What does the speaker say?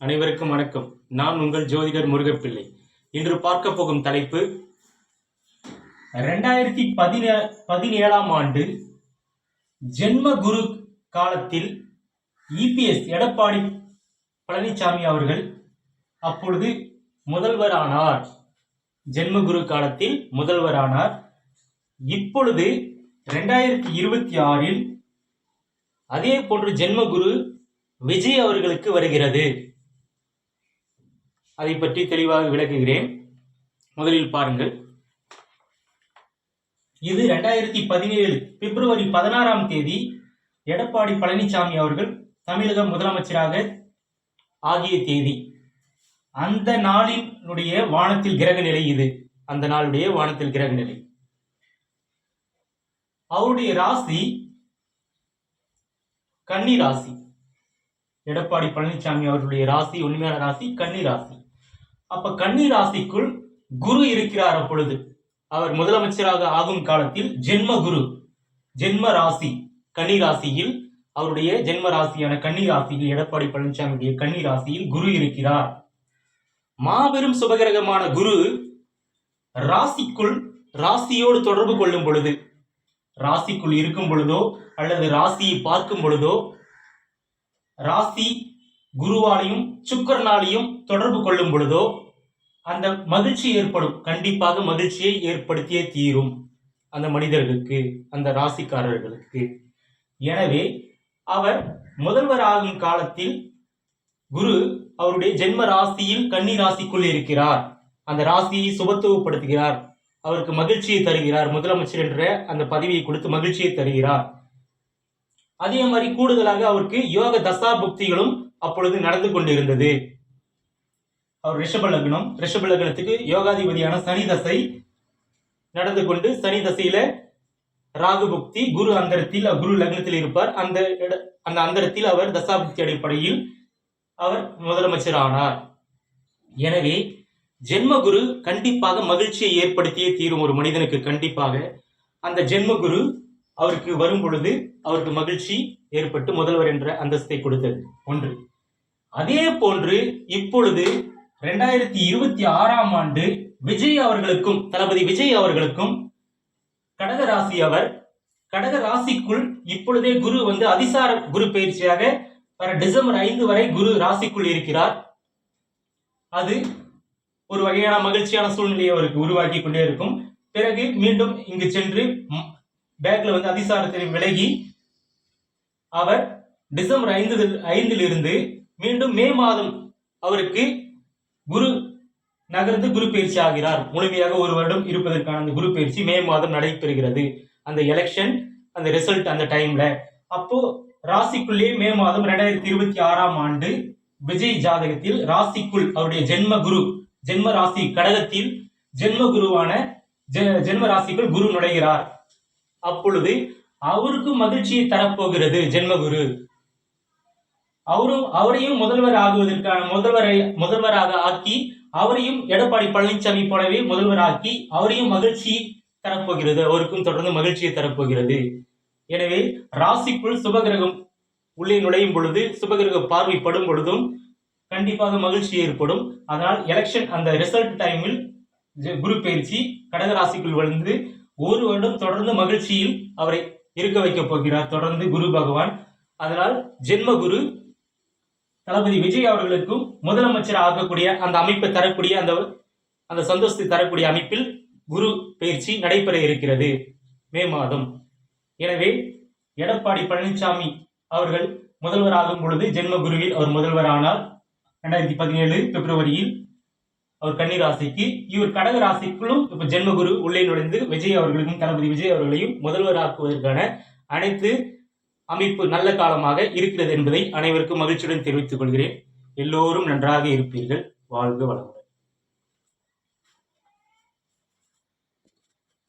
அனைவருக்கும் வணக்கம். நான் உங்கள் ஜோதிடர் முருகப்பிள்ளை. இன்று பார்க்க போகும் தலைப்பு ரெண்டாயிரத்தி பதினே பதினேழாம் ஆண்டு ஜென்ம குரு காலத்தில் இபிஎஸ் எடப்பாடி பழனிசாமி அவர்கள் அப்பொழுது முதல்வரானார். ஜென்மகுரு காலத்தில் முதல்வரானார். இப்பொழுது ரெண்டாயிரத்தி இருபத்தி ஆறில் அதே போன்று ஜென்மகுரு விஜய் அவர்களுக்கு வருகிறது. அதை பற்றி தெளிவாக விளக்குகிறேன். முதலில் பாருங்கள். இது ரெண்டாயிரத்தி பதினேழு பிப்ரவரி பதினாறாம் தேதி எடப்பாடி பழனிசாமி அவர்கள் தமிழக முதலமைச்சராக ஆகிய தேதி. அந்த நாளினுடைய வானத்தில் கிரக நிலை இது. அந்த நாளுடைய வானத்தில் கிரக நிலை. அவருடைய ராசி கன்னி ராசி. எடப்பாடி பழனிசாமி அவர்களுடைய ராசி உண்மையான ராசி கன்னி ராசி. அப்ப கன்னி ராசிக்குள் குரு இருக்கிறார் அப்பொழுது. அவர் முதலமைச்சராக ஆகும் காலத்தில் ஜென்ம குரு ஜென்ம ராசி கன்னி ராசியில் அவருடைய ஜென்ம ராசியான கன்னி ராசியில் எடப்பாடி பழனிசாமியுடைய கன்னி ராசியில் குரு இருக்கிறார். மாபெரும் சுபகிரகமான குரு ராசிக்குள் ராசியோடு தொடர்பு கொள்ளும் பொழுது ராசிக்குள் இருக்கும் பொழுதோ அல்லது ராசியை பார்க்கும் பொழுதோ ராசி குருவாலையும் சுக்கரனாலையும் தொடர்பு கொள்ளும் பொழுதோ அந்த மகிழ்ச்சி ஏற்படும். கண்டிப்பாக மகிழ்ச்சியை ஏற்படுத்தியே தீரும் அந்த மனிதர்களுக்கு அந்த ராசிக்காரர்களுக்கு. எனவே அவர் முதல்வர் ஆகும் காலத்தில் குரு அவருடைய ஜென்ம ராசியில் கன்னி ராசிக்குள் இருக்கிறார். அந்த ராசியை சுபத்துவப்படுத்துகிறார். அவருக்கு மகிழ்ச்சியை தருகிறார். முதலமைச்சர் என்ற அந்த பதவியை கொடுத்து மகிழ்ச்சியை தருகிறார். அதே மாதிரி கூடுதலாக அவருக்கு யோக தசா புக்திகளும் அப்பொழுது நடந்து கொண்டிருந்தது. அவர் ரிஷப லக்னம் ரிஷப லக்னத்துக்கு யோகாதிபதியான சனி தசை நடந்து கொண்டு சனி தசையில ராகு புக்தி குரு அந்தரத்தில் குரு லக்னத்தில் இருப்பார். அந்த இட- அந்த அந்தரத்தில் அவர் தசாபுக்தி அடிப்படையில் அவர் முதலமைச்சர் ஆனார் எனவே ஜென்மகுரு கண்டிப்பாக மகிழ்ச்சியை ஏற்படுத்தியே தீரும் ஒரு மனிதனுக்கு கண்டிப்பாக அந்த ஜென்மகுரு அவருக்கு வரும் பொழுது அவருக்கு மகிழ்ச்சி ஏற்பட்டு முதல்வர் என்ற அந்தஸ்தை கொடுத்தது. ஒன்று. அதே போன்று இப்பொழுது ரெண்டாயிரத்தி இருபத்தி ஆறாம் ஆண்டு விஜய் அவர்களுக்கும் தளபதி விஜய் அவர்களுக்கும் கடக ராசி அவர் கடக ராசிக்குள் இப்பொழுதே குரு வந்து அதிசார குரு பயிற்சியாக வர டிசம்பர் ஐந்து வரை குரு ராசிக்குள் இருக்கிறார். அது ஒரு வகையான மகிழ்ச்சியான சூழ்நிலையை அவருக்கு உருவாக்கி கொண்டே இருக்கும். பிறகு மீண்டும் இங்கு சென்று பேக்ல வந்து அதிசாரத்தில் விலகி அவர் டிசம்பர் ஐந்து ஐந்தில் இருந்து மீண்டும் மே மாதம் அவருக்கு குரு நகர்ந்து குரு பயிற்சி ஆகிறார். முழுமையாக ஒரு வருடம் இருப்பதற்கான அந்த குரு பயிற்சி மே மாதம் நடைபெறுகிறது. அந்த எலெக்ஷன் அந்த ரிசல்ட் அந்த டைம்ல அப்போ ராசிக்குள்ளே மே மாதம் ரெண்டாயிரத்தி இருபத்தி ஆறாம் ஆண்டு விஜய் ஜாதகத்தில் ராசிக்குள் அவருடைய ஜென்ம குரு ஜென்ம ராசி கடகத்தில் ஜென்ம குருவான ஜென்ம ராசிக்குள் குரு நுழைகிறார். அப்பொழுது அவருக்கு மகிழ்ச்சியை தரப்போகிறது ஜென்மகுரு. அவரும் அவரையும் முதல்வர் ஆகுவதற்கான முதல்வரை முதல்வராக ஆக்கி அவரையும் எடப்பாடி பழனிசாமி போலவே முதல்வராக்கி அவரையும் மகிழ்ச்சி தரப்போகிறது அவருக்கும் தொடர்ந்து மகிழ்ச்சியை தரப்போகிறது. எனவே ராசிக்குள் சுபகிரகம் உள்ளே நுழையும் பொழுது சுபகிரக பார்வை படும் பொழுதும் கண்டிப்பாக மகிழ்ச்சி ஏற்படும். அதனால் எலெக்ஷன் அந்த ரிசல்ட் டைமில் குரு பயிற்சி கடக ராசிக்குள் வந்து ஒரு வருடம் தொடர்ந்து மகிழ்ச்சியில் அவரை இருக்க வைக்கப் போகிறார். தொடர்ந்து குரு பகவான். அதனால் ஜென்ம குரு தளபதி விஜய் அவர்களுக்கும் முதலமைச்சர் ஆகக்கூடிய அந்த அமைப்பை தரக்கூடிய அந்த அந்த சந்தோஷத்தை தரக்கூடிய அமைப்பில் குரு பயிற்சி நடைபெற இருக்கிறது மே மாதம். எனவே எடப்பாடி பழனிசாமி அவர்கள் முதல்வர் ஆகும் பொழுது ஜென்ம குருவில் அவர் முதல்வர் ஆனார் ரெண்டாயிரத்தி பதினேழு பிப்ரவரியில் அவர் கன்னி ராசிக்கு இவர் கடக ராசிக்குள்ளும் இப்ப ஜென்மகுரு உள்ளே நுழைந்து விஜய் அவர்களுக்கும் தளபதி விஜய் அவர்களையும் முதல்வராக்குவதற்கான அனைத்து அமைப்பு நல்ல காலமாக இருக்கிறது என்பதை அனைவருக்கும் மகிழ்ச்சியுடன் தெரிவித்துக் கொள்கிறேன். எல்லோரும் நன்றாக இருப்பீர்கள். வாழ்க வளமுடன்.